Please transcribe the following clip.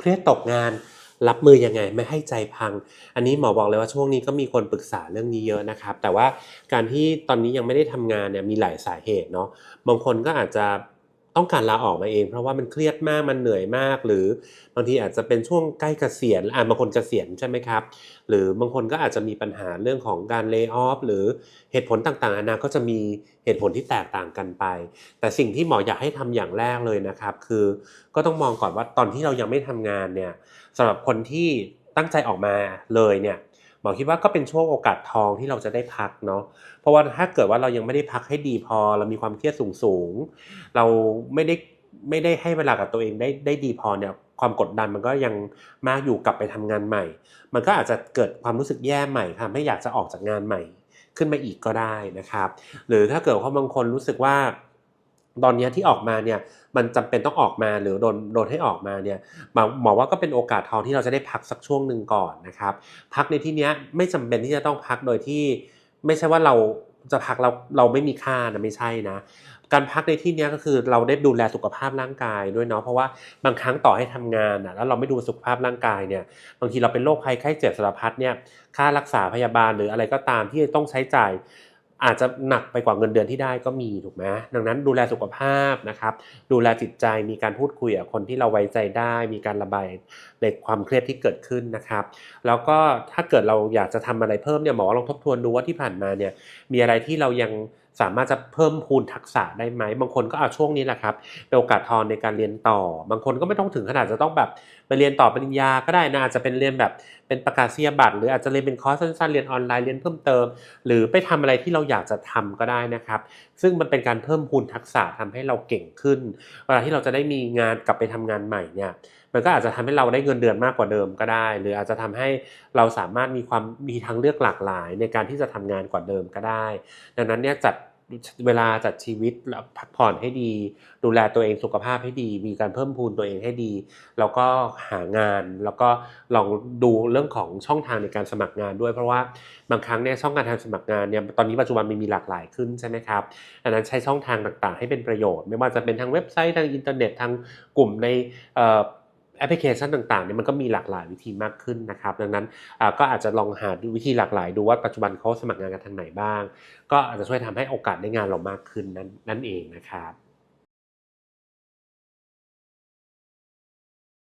เครียดตกงานรับมือยังไงไม่ให้ใจพัง อันนี้หมอบอกเลยว่าช่วงนี้ก็มีคนปรึกษาเรื่องนี้เยอะนะครับ แต่ว่าการที่ตอนนี้ยังไม่ได้ทำงานเนี่ยมีหลายสาเหตุเนาะบางคนก็อาจจะ ต้องการลาออกมาเอง เพราะว่ามันเครียดมากมันเหนื่อยมาก หรือบางทีอาจจะเป็นช่วงใกล้เกษียณอ่าบางคนเกษียณใช่ไหมครับ หรือบางคนก็อาจจะมีปัญหาเรื่องของการเลิกออฟหรือเหตุผลต่างๆนานาก็จะมีเหตุผลที่แตกต่างกันไป แต่สิ่งที่หมออยากให้ทำอย่างแรกเลยนะครับ คือก็ต้องมองก่อนว่าตอนที่เรายังไม่ทำงานเนี่ยสำหรับคนที่ตั้งใจออกมาเลยเนี่ย หมอคิดว่าก็เป็นช่วงโอกาสทองที่เราจะได้พักเนาะเพราะว่าถ้าเกิดว่าเรายังไม่ได้พักให้ดีพอ เรามีความเครียดสูงๆเราไม่ได้ไม่ได้ให้เวลากับตัวเองได้ได้ดีพอเนี่ยความกดดันมันก็ยังมากอยู่กลับไปทำงานใหม่ มันก็อาจจะเกิดความรู้สึกแย่ใหม่ทำให้อยากจะออกจากงานใหม่ ขึ้นมาอีกก็ได้นะครับ หรือถ้าเกิดว่าบางคนรู้สึกว่า ตอนนี้ที่ออกมาเนี่ยมันจำเป็นต้องออกมาหรือโดนโดนให้ออกมาเนี่ยหมอว่าก็เป็นโอกาสทองที่เราจะได้พักสักช่วงหนึ่งก่อนนะครับ พักในที่นี้ไม่จำเป็นที่จะต้องพักโดยที่ไม่ใช่ว่าเราจะพักเราเราไม่มีค่านะไม่ใช่นะ การพักในที่นี้ก็คือเราได้ดูแลสุขภาพร่างกายด้วยเนาะเพราะว่าบางครั้งต่อให้ทำงานอะแล้วเราไม่ดูสุขภาพร่างกายเนี่ยบางทีเราเป็นโรคภัยไข้เจ็บสารพัดเนี่ยค่ารักษาพยาบาลหรืออะไรก็ตามที่ต้องใช้จ่าย อาจจะหนักไปกว่าเงินเดือนที่ได้ก็มีถูกไหมดังนั้นดูแลสุขภาพนะครับ ดูแลจิตใจมีการพูดคุยกับคนที่เราไว้ใจได้ มีการระบายในความเครียดที่เกิดขึ้นนะครับ แล้วก็ถ้าเกิดเราอยากจะทำอะไรเพิ่มเนี่ยหมอลองทบทวนดูว่าที่ผ่านมาเนี่ยมีอะไรที่เรายัง สามารถจะเพิ่มพูนทักษะได้ไหม บางคนก็เอาช่วงนี้แหละครับเป็นโอกาสทองในการเรียนต่อ บางคนก็ไม่ต้องถึงขนาดจะต้องแบบไปเรียนต่อปริญญาก็ได้นะอาจจะเป็นเรียนแบบเป็นประกาศนียบัตร หรืออาจจะเรียนเป็นคอร์สสั้นๆเรียนออนไลน์เรียนเพิ่มเติม หรือไปทำอะไรที่เราอยากจะทำก็ได้นะครับ ซึ่งมันเป็นการเพิ่มพูนทักษะทำให้เราเก่งขึ้นเวลาที่เราจะได้มีงานกลับไปทำงานใหม่เนี่ยมันก็อาจจะทำให้เราได้เงินเดือนมากกว่าเดิมก็ได้ หรืออาจจะทำให้เราสามารถมีความมีทางเลือกหลากหลาย ในการที่จะทำงานกว่าเดิมก็ได้ ดังนั้นเนี่ยจัด เวลาจัดชีวิตแล้วพักผ่อนให้ดี ดูแลตัวเองสุขภาพให้ดี มีการเพิ่มพูนตัวเองให้ดี แล้วก็หางานแล้วก็ลองดูเรื่องของช่องทางในการสมัครงานด้วย เพราะว่าบางครั้งเนี่ยช่องการทางสมัครงานเนี่ยตอนนี้ปัจจุบันมันมีหลากหลายขึ้นใช่ไหมครับดังนั้นใช้ช่องทางต่างๆ ให้เป็นประโยชน์ ไม่ว่าจะเป็นทางเว็บไซต์ทางอินเทอร์เน็ตทางกลุ่มใน แอปพลิเคชันต่างๆเนี่ยมันก็มีหลากหลายวิธีมากขึ้นนะครับ ดังนั้นก็อาจจะลองหาวิธีหลากหลายดูว่าปัจจุบันเขาสมัครงานกันทางไหนบ้าง ก็อาจจะช่วยทำให้โอกาสได้งานเรามากขึ้นนั่นนั่นเองนะครับ